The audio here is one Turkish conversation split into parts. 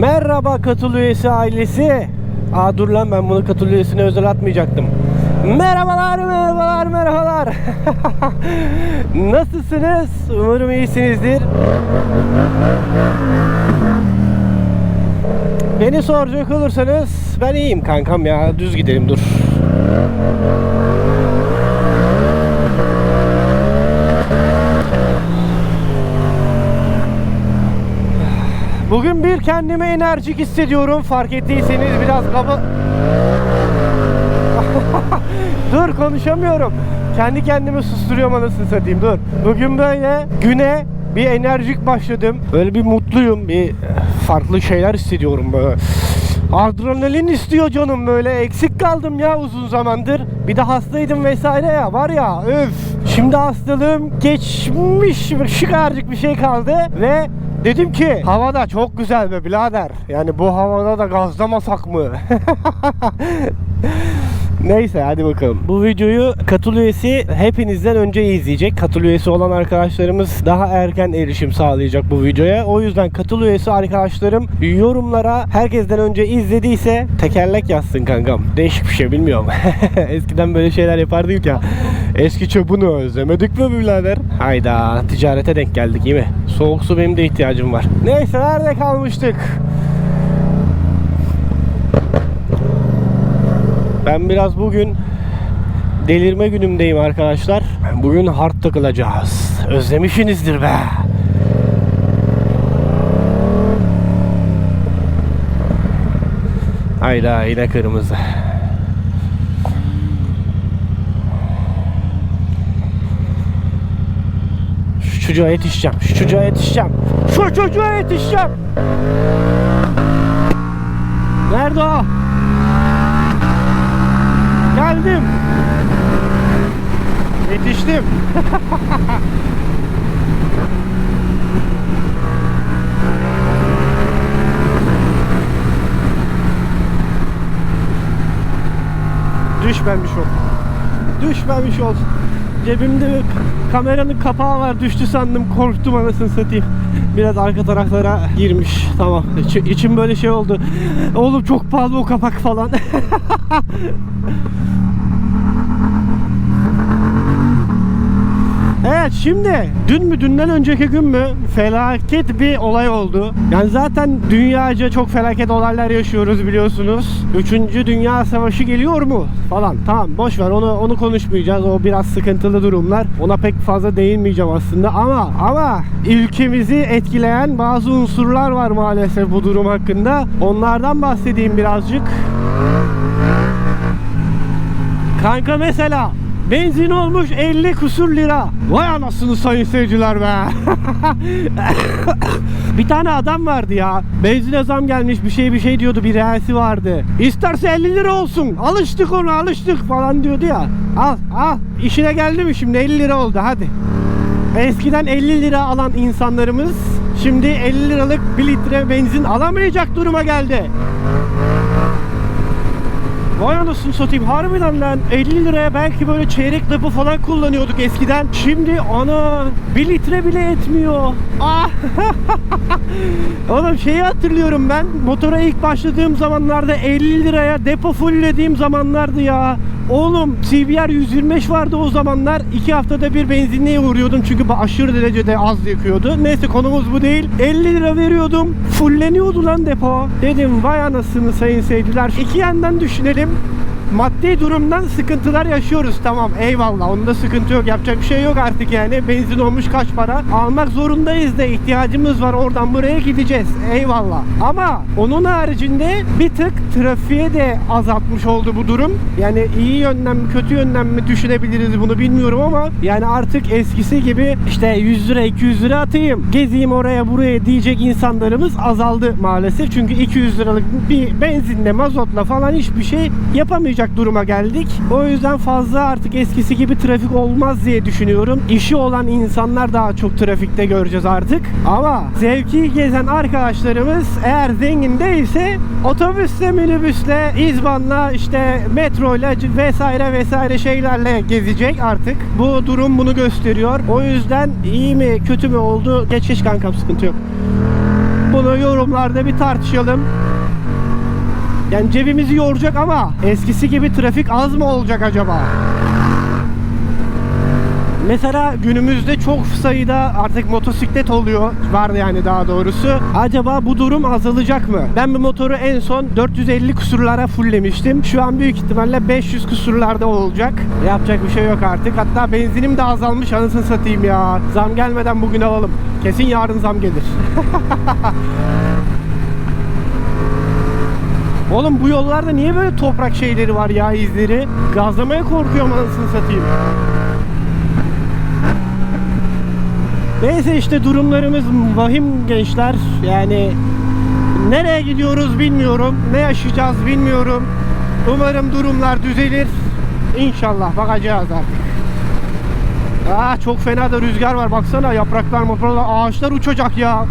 Merhaba katıl üyesi ailesi. Aa dur lan ben bunu katıl üyesine özel atmayacaktım. Merhabalar, merhabalar, merhabalar. Nasılsınız? Umarım iyisinizdir. Beni soracak olursanız ben iyiyim kankam ya. Düz gidelim dur. Bugün bir kendimi enerjik hissediyorum. Fark ettiyseniz biraz kaba... dur konuşamıyorum. Kendi kendimi susturuyorum anasını satayım dur. Bugün böyle güne bir enerjik başladım. Böyle bir mutluyum. Bir farklı şeyler hissediyorum böyle. Adrenalin istiyor canım böyle. Eksik kaldım ya uzun zamandır. Bir de hastaydım vesaire ya. Var ya öf. Şimdi hastalığım geçmiş. Şu kadarcık bir şey kaldı. Ve Dedim ki hava da çok güzel be birader. Yani bu havada da gazlamasak mı? Neyse hadi bakalım. Bu videoyu katıl üyesi hepinizden önce izleyecek. Katıl üyesi olan arkadaşlarımız daha erken erişim sağlayacak bu videoya. O yüzden katıl üyesi arkadaşlarım yorumlara herkesten önce izlediyse tekerlek yazsın kankam. Değişik bir şey bilmiyorum. Eskiden böyle şeyler yapardık ya. Eski çöpünü özlemedik mi birader? Hayda ticarete denk geldik iyi mi? Soğuk su benim de ihtiyacım var. Neyse nerede kalmıştık? Ben biraz bugün delirme günümdeyim arkadaşlar. Bugün hard takılacağız. Özlemişsinizdir be. Hayda yine kırmızı. Çocuğa yetişeceğim. Şu çocuğa yetişeceğim. Şu çocuğa yetişeceğim. Nerede o? Geldim. Yetiştim. Düşmemiş ol. Düşmemiş ol. Cebimde kameranın kapağı var düştü sandım korktum anasını satayım. Biraz arka taraflara girmiş tamam. İçi- içim böyle şey oldu. Oğlum çok pahalı o kapak falan. Evet şimdi dün mü dünden önceki gün mü felaket bir olay oldu. Yani zaten dünyaca çok felaket olaylar yaşıyoruz biliyorsunuz. Üçüncü Dünya Savaşı geliyor mu falan. Tamam boş ver onu onu konuşmayacağız. O biraz sıkıntılı durumlar. Ona pek fazla değinmeyeceğim aslında ama ama ülkemizi etkileyen bazı unsurlar var maalesef bu durum hakkında. Onlardan bahsedeyim birazcık. Kanka mesela benzin olmuş 50 kusur lira. Vay anasını sayın seyirciler be. bir tane adam vardı ya. Benzine zam gelmiş bir şey bir şey diyordu. Bir reisi vardı. İsterse 50 lira olsun. Alıştık ona alıştık falan diyordu ya. Al al. İşine geldi mi şimdi 50 lira oldu hadi. Eskiden 50 lira alan insanlarımız şimdi 50 liralık 1 litre benzin alamayacak duruma geldi. Vay anasını satayım harbiden lan 50 liraya belki böyle çeyrek depo falan kullanıyorduk eskiden. Şimdi ana 1 litre bile etmiyor. Ah! Oğlum şeyi hatırlıyorum ben motora ilk başladığım zamanlarda 50 liraya depo fulllediğim zamanlardı ya. Oğlum CBR 125 vardı o zamanlar. 2 haftada bir benzinliğe uğruyordum çünkü aşırı derecede az yakıyordu. Neyse konumuz bu değil. 50 lira veriyordum. Fulleniyordu lan depo. Dedim vay anasını sayın seyirciler. İki yandan düşünelim. time. Maddi durumdan sıkıntılar yaşıyoruz tamam eyvallah. Onda sıkıntı yok yapacak bir şey yok artık yani. Benzin olmuş kaç para? Almak zorundayız da ihtiyacımız var oradan buraya gideceğiz. Eyvallah. Ama onun haricinde bir tık trafiğe de azaltmış oldu bu durum. Yani iyi yönden mi kötü yönden mi düşünebiliriz bunu bilmiyorum ama yani artık eskisi gibi işte 100 lira 200 lira atayım gezeyim oraya buraya diyecek insanlarımız azaldı maalesef. Çünkü 200 liralık bir benzinle mazotla falan hiçbir şey yapamayacak duruma geldik. O yüzden fazla artık eskisi gibi trafik olmaz diye düşünüyorum. İşi olan insanlar daha çok trafikte göreceğiz artık. Ama zevki gezen arkadaşlarımız eğer zengin değilse otobüsle, minibüsle, izbanla, işte metroyla vesaire vesaire şeylerle gezecek artık. Bu durum bunu gösteriyor. O yüzden iyi mi kötü mü oldu? Geç geç kankam sıkıntı yok. Bunu yorumlarda bir tartışalım. Yani cebimizi yoracak ama eskisi gibi trafik az mı olacak acaba? Mesela günümüzde çok sayıda artık motosiklet oluyor. Var yani daha doğrusu. Acaba bu durum azalacak mı? Ben bu motoru en son 450 kusurlara fulllemiştim. Şu an büyük ihtimalle 500 kusurlarda olacak. Yapacak bir şey yok artık. Hatta benzinim de azalmış anasını satayım ya. Zam gelmeden bugün alalım. Kesin yarın zam gelir. Oğlum bu yollarda niye böyle toprak şeyleri var ya izleri? Gazlamaya korkuyorum anasını satayım. Neyse işte durumlarımız vahim gençler. Yani nereye gidiyoruz bilmiyorum. Ne yaşayacağız bilmiyorum. Umarım durumlar düzelir. İnşallah bakacağız artık. Aa, çok fena da rüzgar var. Baksana yapraklar yapraklar ağaçlar uçacak ya.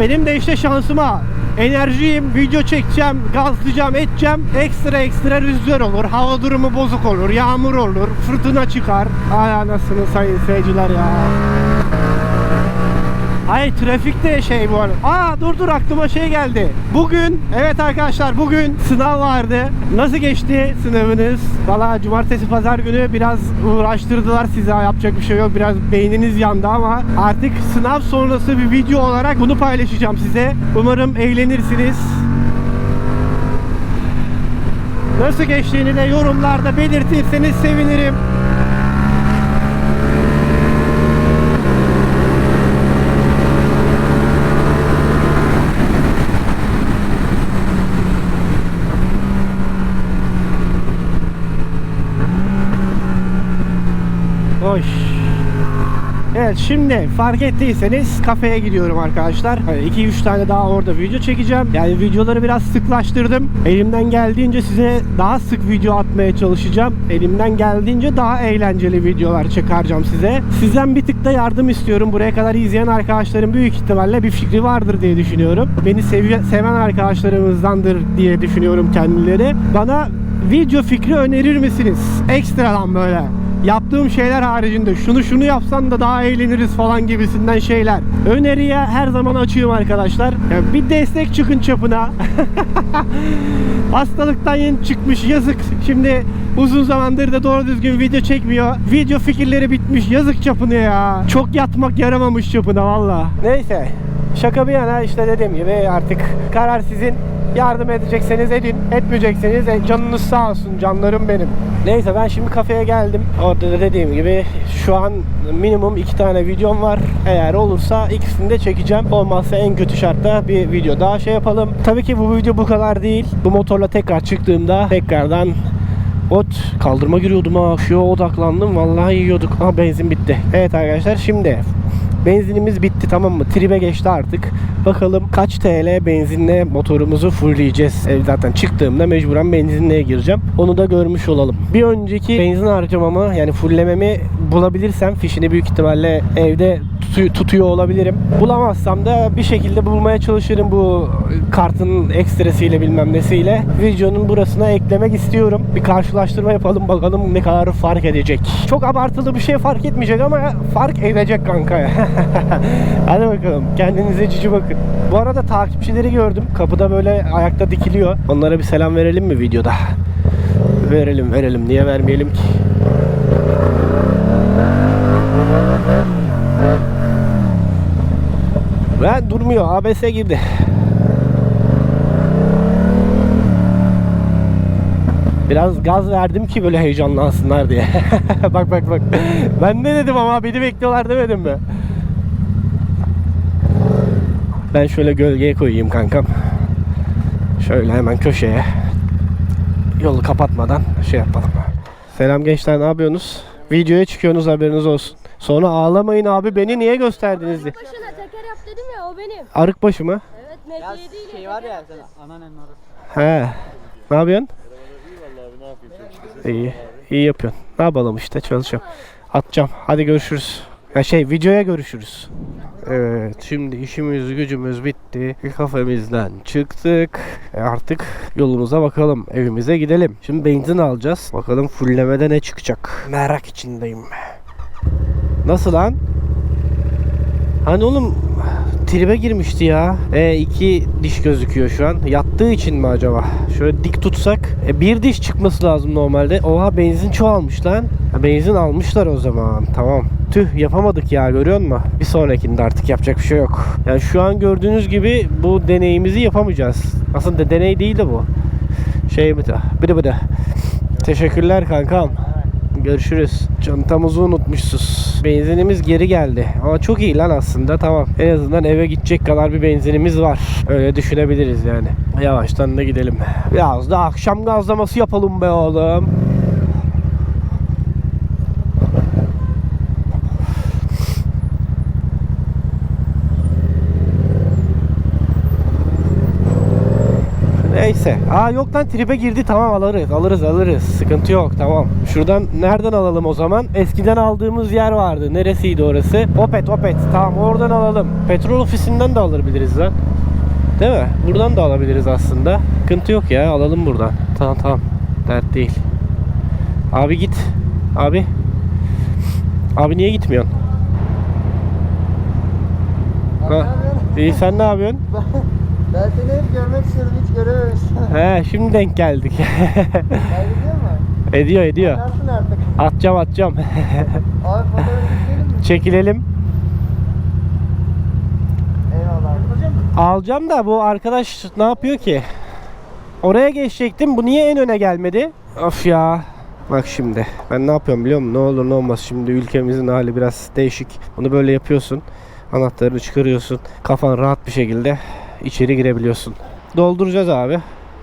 Benim de işte şansıma enerjiyim, video çekeceğim, gazlayacağım, edeceğim. Ekstra ekstra rüzgar olur, hava durumu bozuk olur, yağmur olur, fırtına çıkar. Ay anasını sayın seyirciler ya. Hayır trafikte şey bu arada. Aa dur dur aklıma şey geldi. Bugün evet arkadaşlar bugün sınav vardı. Nasıl geçti sınavınız? Valla cumartesi pazar günü biraz uğraştırdılar size yapacak bir şey yok. Biraz beyniniz yandı ama artık sınav sonrası bir video olarak bunu paylaşacağım size. Umarım eğlenirsiniz. Nasıl geçtiğini de yorumlarda belirtirseniz sevinirim. Evet şimdi fark ettiyseniz kafeye gidiyorum arkadaşlar. 2-3 tane daha orada video çekeceğim. Yani videoları biraz sıklaştırdım. Elimden geldiğince size daha sık video atmaya çalışacağım. Elimden geldiğince daha eğlenceli videolar çıkaracağım size. Sizden bir tık da yardım istiyorum. Buraya kadar izleyen arkadaşlarım büyük ihtimalle bir fikri vardır diye düşünüyorum. Beni sevi- seven arkadaşlarımızdandır diye düşünüyorum kendileri. Bana video fikri önerir misiniz? Ekstradan böyle yaptığım şeyler haricinde şunu şunu yapsan da daha eğleniriz falan gibisinden şeyler. Öneriye her zaman açığım arkadaşlar. Yani bir destek çıkın çapına. Hastalıktan yeni çıkmış yazık. Şimdi uzun zamandır da doğru düzgün video çekmiyor. Video fikirleri bitmiş yazık çapına ya. Çok yatmak yaramamış çapına valla. Neyse. Şaka bir yana işte dediğim gibi artık karar sizin. Yardım edecekseniz edin. Etmeyecekseniz e, canınız sağ olsun canlarım benim. Neyse ben şimdi kafeye geldim. Orada da dediğim gibi şu an minimum iki tane videom var. Eğer olursa ikisini de çekeceğim. Olmazsa en kötü şartta bir video daha şey yapalım. Tabii ki bu video bu kadar değil. Bu motorla tekrar çıktığımda tekrardan Ot kaldırma giriyordum ha. Şu odaklandım. Vallahi yiyorduk. Ha benzin bitti. Evet arkadaşlar şimdi benzinimiz bitti tamam mı? Tribe geçti artık. Bakalım kaç TL benzinle motorumuzu fullleyeceğiz. E, zaten çıktığımda mecburen benzinliğe gireceğim. Onu da görmüş olalım. Bir önceki benzin harcamamı yani fulllememi bulabilirsem fişini büyük ihtimalle evde tutu- tutuyor olabilirim. Bulamazsam da bir şekilde bulmaya çalışırım bu kartın ekstresiyle bilmem nesiyle. Videonun burasına eklemek istiyorum. Bir karşılaştırma yapalım bakalım ne kadar fark edecek. Çok abartılı bir şey fark etmeyecek ama fark edecek kanka. Hadi bakalım kendinize cici bakın. Bu arada takipçileri gördüm. Kapıda böyle ayakta dikiliyor. Onlara bir selam verelim mi videoda? Verelim verelim. Niye vermeyelim ki? Ve durmuyor. ABS girdi. Biraz gaz verdim ki böyle heyecanlansınlar diye. bak bak bak. Ben ne dedim ama beni bekliyorlar demedim mi? Ben şöyle gölgeye koyayım kankam. Şöyle hemen köşeye. Yolu kapatmadan şey yapalım. Selam gençler ne yapıyorsunuz? Videoya çıkıyorsunuz haberiniz olsun. Sonra ağlamayın abi beni niye gösterdiniz diye. Başına teker yap dedim ya o benim. Arık başı mı? Evet Ya MG değil. şey var ya sen anneannenin orası. He. Ne yapıyorsun? İyi. İyi yapıyorsun. Ne yapalım işte çalışıyorum. Atacağım. Hadi görüşürüz. Ya şey videoya görüşürüz. Evet şimdi işimiz gücümüz bitti. Kafemizden çıktık. E artık yolumuza bakalım. Evimize gidelim. Şimdi benzin alacağız. Bakalım fullemede ne çıkacak. Merak içindeyim. Nasıl lan? Hani oğlum tribe girmişti ya. E, iki diş gözüküyor şu an. Yattığı için mi acaba? Şöyle dik tutsak. E, bir diş çıkması lazım normalde. Oha benzin çoğalmış lan. Benzin almışlar o zaman. Tamam. Tüh yapamadık ya görüyor musun? Bir sonrakinde artık yapacak bir şey yok. Yani şu an gördüğünüz gibi bu deneyimizi yapamayacağız. Aslında deney değil de bu. Şey bir de. Bir de bir de. Teşekkürler kankam. Görüşürüz. Çantamızı unutmuşsuz. Benzinimiz geri geldi. Ama çok iyi lan aslında. Tamam. En azından eve gidecek kadar bir benzinimiz var. Öyle düşünebiliriz yani. Yavaştan da gidelim. Biraz da akşam gazlaması yapalım be oğlum. Neyse. Aa yok lan tribe girdi tamam alırız alırız alırız. Sıkıntı yok tamam. Şuradan nereden alalım o zaman? Eskiden aldığımız yer vardı. Neresiydi orası? Opet Opet. Tamam oradan alalım. Petrol ofisinden de alabiliriz lan. Değil mi? Buradan da alabiliriz aslında. Sıkıntı yok ya alalım buradan. Tamam tamam. Dert değil. Abi git. Abi. Abi niye gitmiyorsun? Ha, iyi sen ne yapıyorsun? Ben seni hep görmek istedim hiç görememiştim. He şimdi denk geldik. Kaydediyor mu? ediyor ediyor. Nasılsın artık? Atacağım atacağım. Abi fotoğraf çekelim mi? Çekilelim. Eyvallah. Hocam Alacağım da bu arkadaş ne yapıyor ki? Oraya geçecektim. Bu niye en öne gelmedi? Of ya. Bak şimdi. Ben ne yapıyorum biliyor musun? Ne olur ne olmaz. Şimdi ülkemizin hali biraz değişik. Bunu böyle yapıyorsun. Anahtarını çıkarıyorsun. Kafan rahat bir şekilde içeri girebiliyorsun. Dolduracağız abi.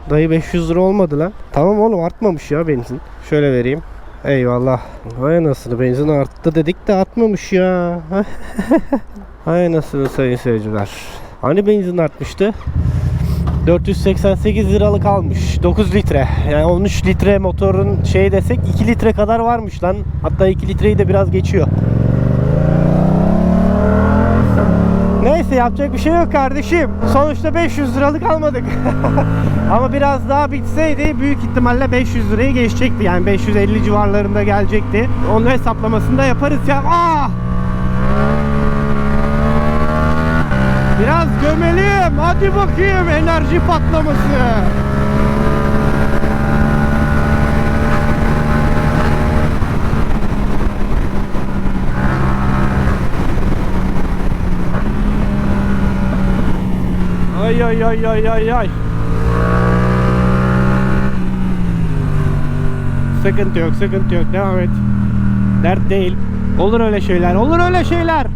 Dayı 500 lira olmadı lan. Tamam oğlum artmamış ya benzin. Şöyle vereyim. Eyvallah. Vay anasını benzin arttı dedik de artmamış ya. Hay anasını sayın seyirciler. Hani benzin artmıştı? 488 liralık almış. 9 litre. Yani 13 litre motorun şey desek 2 litre kadar varmış lan. Hatta 2 litreyi de biraz geçiyor. Neyse yapacak bir şey yok kardeşim. Sonuçta 500 liralık almadık. Ama biraz daha bitseydi büyük ihtimalle 500 lirayı geçecekti. Yani 550 civarlarında gelecekti. Onun hesaplamasını da yaparız ya. Ah! Biraz gömelim. Hadi bakayım enerji patlaması. Ay ay ay ay ay ay. Sıkıntı yok, sıkıntı yok. Devam et. Dert değil. Olur öyle şeyler, olur öyle şeyler.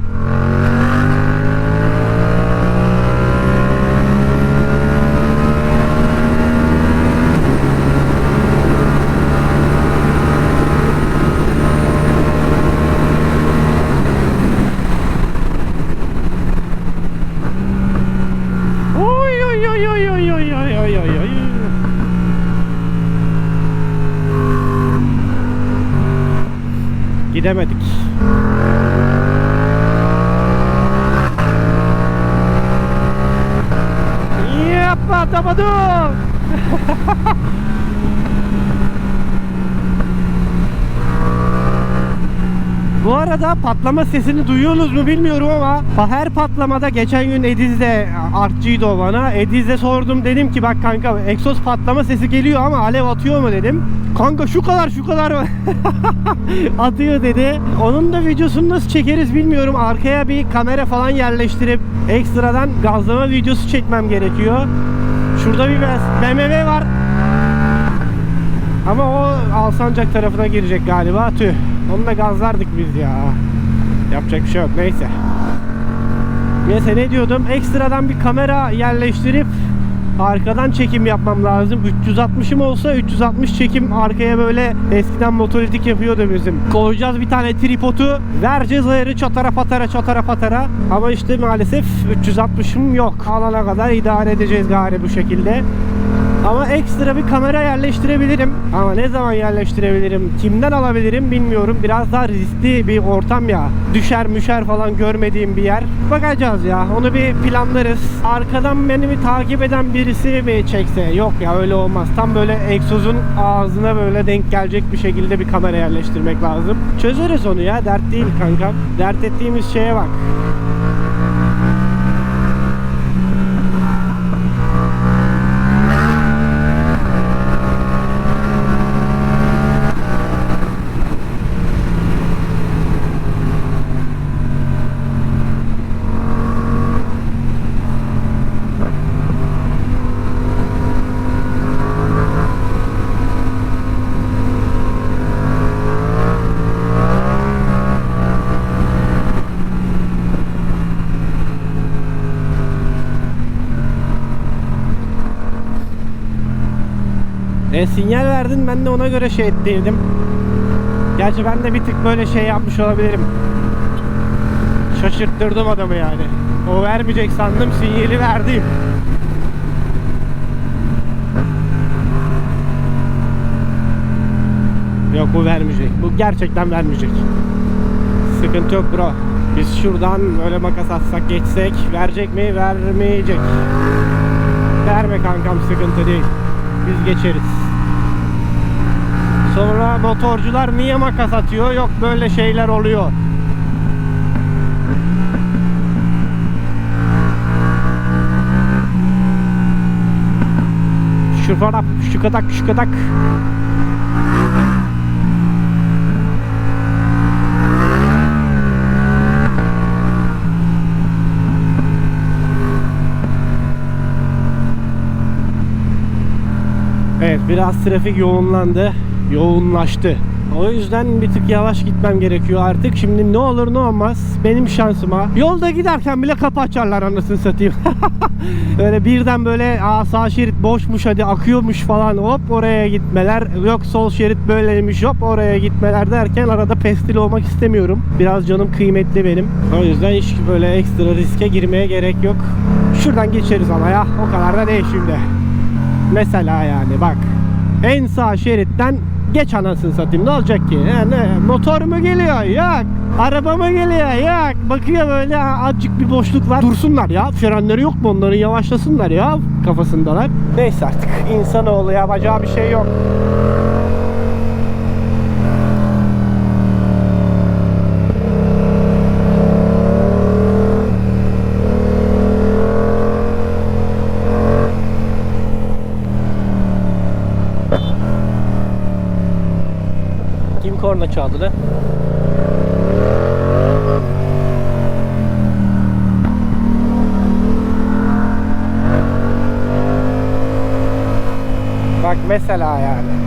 Gidemedik. Arada patlama sesini duyuyorsunuz mu bilmiyorum ama her patlamada geçen gün Ediz'de artçıydı o bana. Ediz'de sordum dedim ki bak kanka egzoz patlama sesi geliyor ama alev atıyor mu dedim. Kanka şu kadar şu kadar atıyor dedi. Onun da videosunu nasıl çekeriz bilmiyorum. Arkaya bir kamera falan yerleştirip ekstradan gazlama videosu çekmem gerekiyor. Şurada bir BMW var. Ama o Alsancak tarafına girecek galiba. Tüh. Onu da gazlardık biz ya. Yapacak bir şey yok. Neyse. Neyse ne diyordum? Ekstradan bir kamera yerleştirip arkadan çekim yapmam lazım. 360'ım olsa 360 çekim arkaya böyle eskiden motolitik yapıyordu bizim. Koyacağız bir tane tripodu. Vereceğiz ayarı çatara patara çatara patara. Ama işte maalesef 360'ım yok. Alana kadar idare edeceğiz gari bu şekilde. Ama ekstra bir kamera yerleştirebilirim. Ama ne zaman yerleştirebilirim, kimden alabilirim bilmiyorum. Biraz daha riskli bir ortam ya. Düşer müşer falan görmediğim bir yer. Bakacağız ya. Onu bir planlarız. Arkadan beni bir takip eden birisi mi çekse? Yok ya öyle olmaz. Tam böyle egzozun ağzına böyle denk gelecek bir şekilde bir kamera yerleştirmek lazım. Çözeriz onu ya. Dert değil kankam. Dert ettiğimiz şeye bak. E sinyal verdin ben de ona göre şey ettiydim. Gerçi ben de bir tık böyle şey yapmış olabilirim. Şaşırttırdım adamı yani. O vermeyecek sandım sinyali verdim. Yok bu vermeyecek. Bu gerçekten vermeyecek. Sıkıntı yok bro. Biz şuradan böyle makas atsak geçsek verecek mi? Vermeyecek. Verme kankam sıkıntı değil. Biz geçeriz. Sonra motorcular niye makas atıyor? Yok böyle şeyler oluyor. Kadar, şu kadar. Evet biraz trafik yoğunlandı. Yoğunlaştı. O yüzden bir tık yavaş gitmem gerekiyor artık. Şimdi ne olur ne olmaz benim şansıma. Yolda giderken bile kapı açarlar anasını satayım. böyle birden böyle Aa, sağ şerit boşmuş hadi akıyormuş falan hop oraya gitmeler. Yok sol şerit böyleymiş hop oraya gitmeler derken arada pestil olmak istemiyorum. Biraz canım kıymetli benim. O yüzden hiç böyle ekstra riske girmeye gerek yok. Şuradan geçeriz ama ya o kadar da değil şimdi. Mesela yani bak. En sağ şeritten geç anasını satayım. Ne olacak ki? Ha, ne? Motor mu geliyor? Yok. Araba mı geliyor? Yok. Bakıyor böyle azıcık bir boşluk var. Dursunlar ya. Frenleri yok mu onların? Yavaşlasınlar ya kafasındalar. Neyse artık. insanoğlu yapacağı bir şey yok. Korna çaldı lan? Bak mesela yani.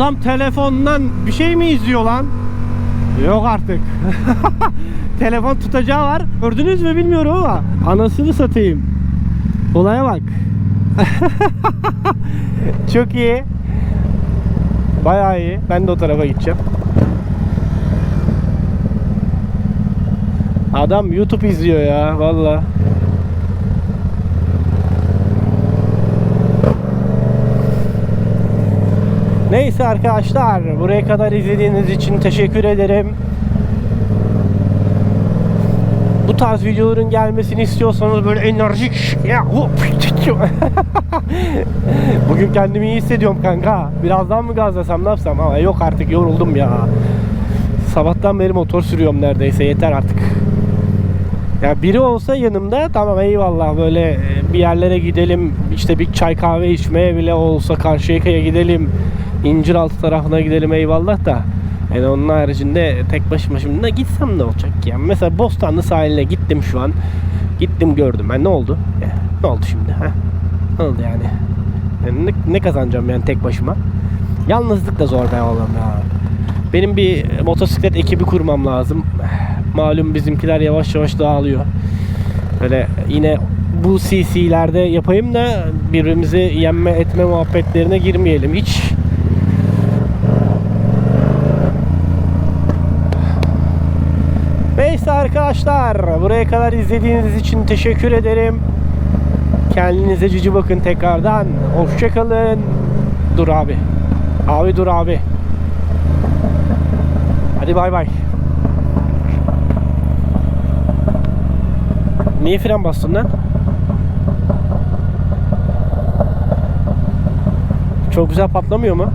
Adam telefondan bir şey mi izliyor lan? Yok artık. Telefon tutacağı var. Gördünüz mü bilmiyorum ama anasını satayım. Olaya bak. Çok iyi. Bayağı iyi. Ben de o tarafa gideceğim. Adam YouTube izliyor ya valla. Neyse arkadaşlar buraya kadar izlediğiniz için teşekkür ederim. Bu tarz videoların gelmesini istiyorsanız böyle enerjik Bugün kendimi iyi hissediyorum kanka. Birazdan mı gazlasam ne yapsam ama yok artık yoruldum ya. Sabahtan beri motor sürüyorum neredeyse yeter artık. Ya biri olsa yanımda tamam eyvallah böyle e, bir yerlere gidelim işte bir çay kahve içmeye bile olsa Karşıyaka'ya gidelim İnciraltı tarafına gidelim eyvallah da yani onun haricinde tek başıma şimdi ne gitsem ne olacak ki? Yani mesela Bostanlı sahiline gittim şu an. Gittim gördüm. Ben ne oldu? E, ne oldu şimdi? Ha? Ne oldu yani? Yani ne, ne kazanacağım yani tek başıma? Yalnızlık da zor be oğlum ya. Benim bir motosiklet ekibi kurmam lazım. Malum bizimkiler yavaş yavaş dağılıyor. Böyle yine bu CC'lerde yapayım da birbirimizi yenme etme muhabbetlerine girmeyelim hiç. Neyse arkadaşlar buraya kadar izlediğiniz için teşekkür ederim. Kendinize cici bakın tekrardan. Hoşçakalın. Dur abi. Abi dur abi. Hadi bay bay. Niye fren bastın lan? Çok güzel patlamıyor mu?